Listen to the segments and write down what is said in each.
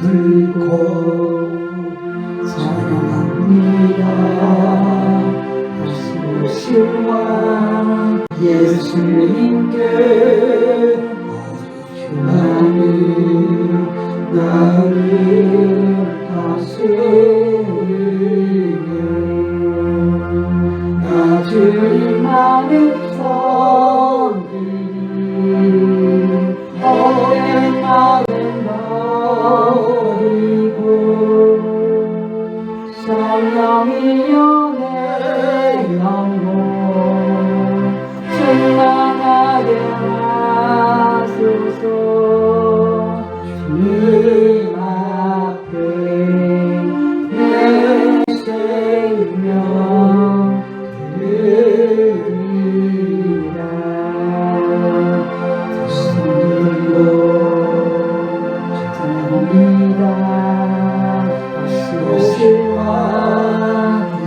들고 찬양합니다. 다시 오시와 예수님께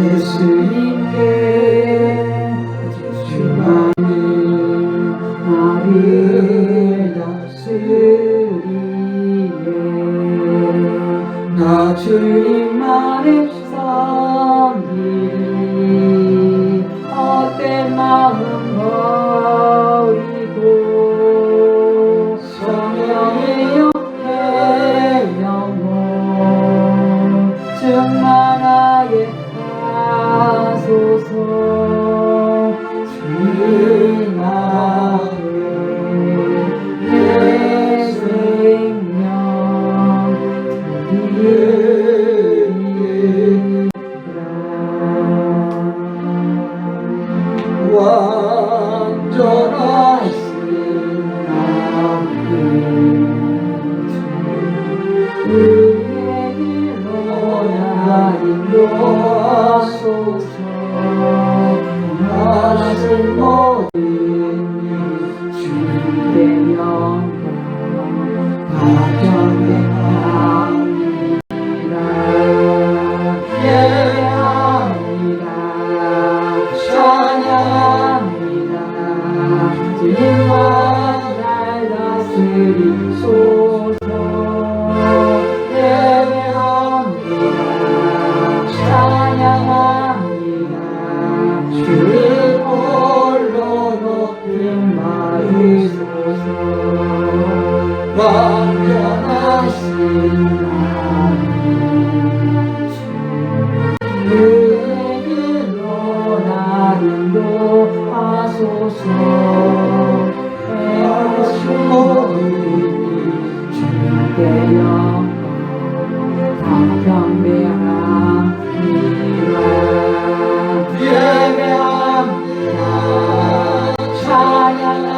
Yesu'yum gel. 주소서 지나? 떠나지 못 yeah, yeah.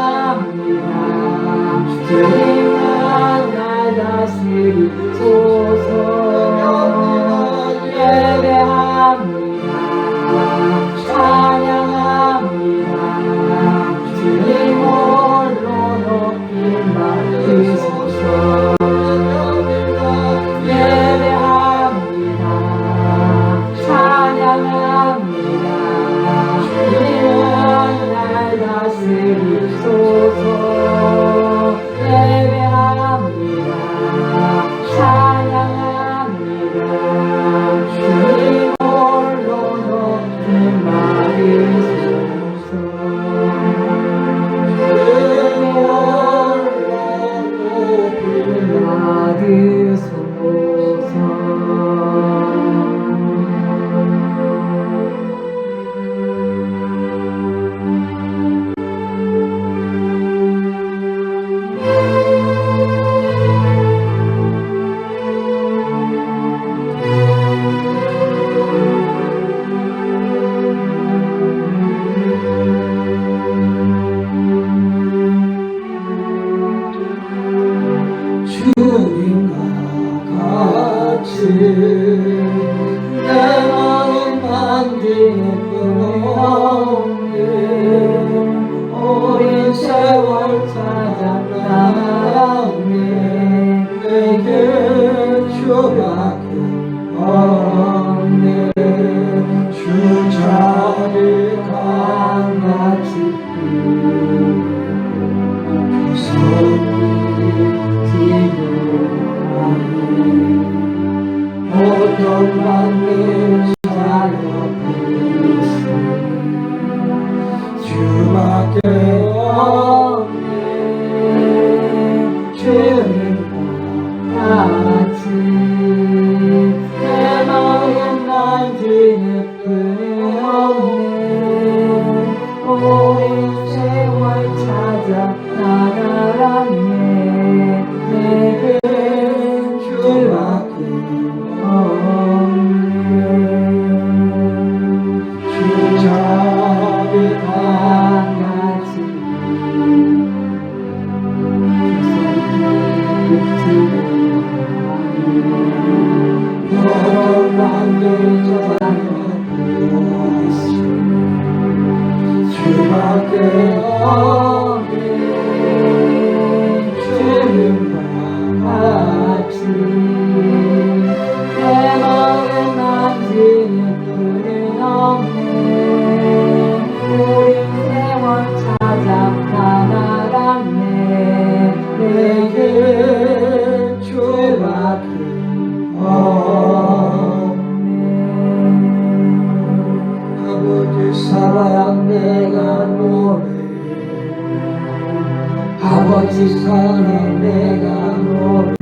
사랑 내가 너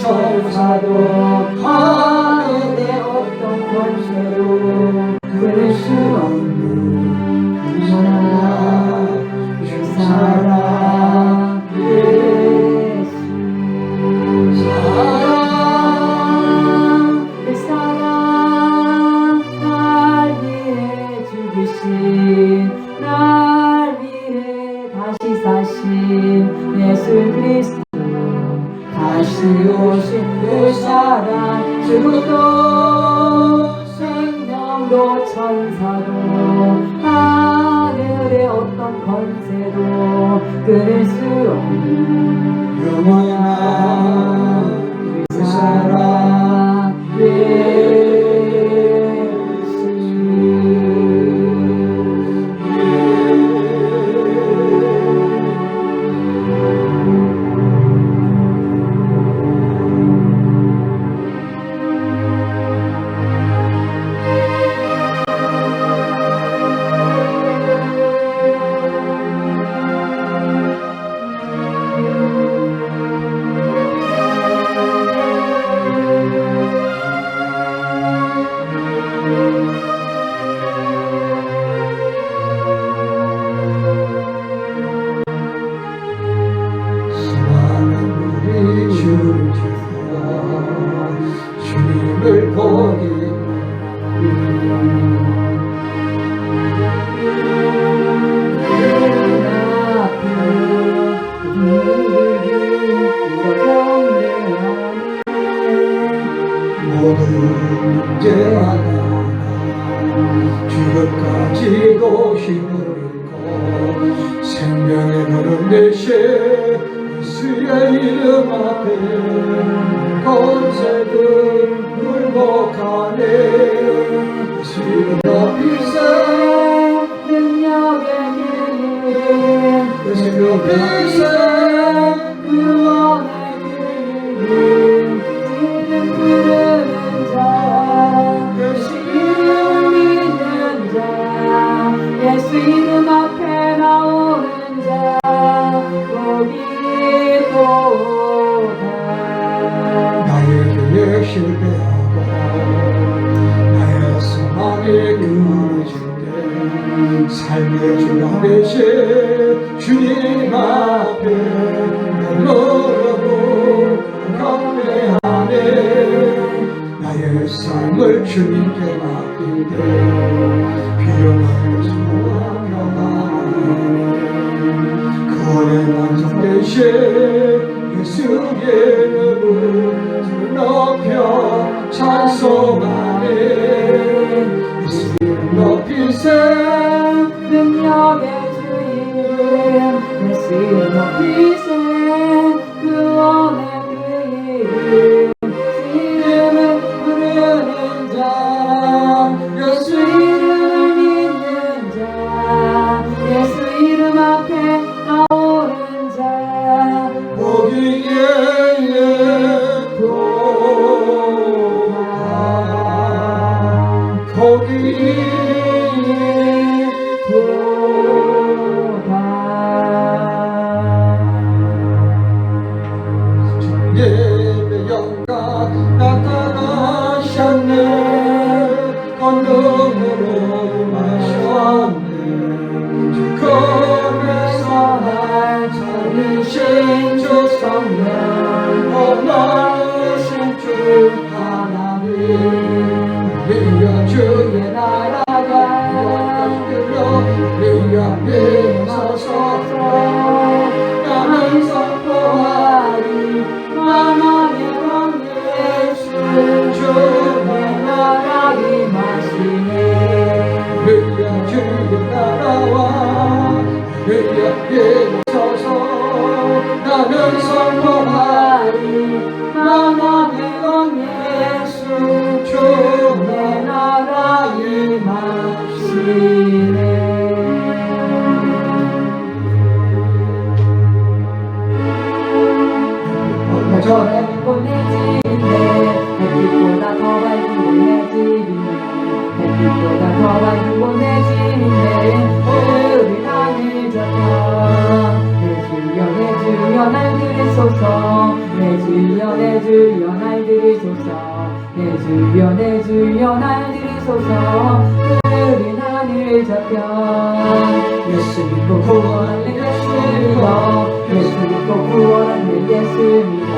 천사도 다시 오신 그 사랑 지구도 생명도 천사도 하늘의 어떤 권세도 끊을 수 없는 영원한 물을 거니. 모든 문제 하나하나 죽을까지 고심을 잃고 생명의 걸음 대신 예수의 이름 앞에 건세들 lokale. 주께 삶의 주가 되신 주님 앞에 놀라고 경배하네. 나의 삶을 주님께 맡긴데 비용을 소하며 나가네 그원의 완성되신 예수의 ser uma vez. 너의 빛꽃 내 집이네. 햇빛보다 더 밝은 곳내 집이네. 햇빛보다 밝은 곳내 집이네 내 주여 내 주여 날 들으소서 내 주여 내 주여 날 들으소서 내 주여 내 주여 날 들으소서 우리 땅을 잡아 예수 믿고 구원을 예수 믿어 예수 믿고 구원을 예수 믿어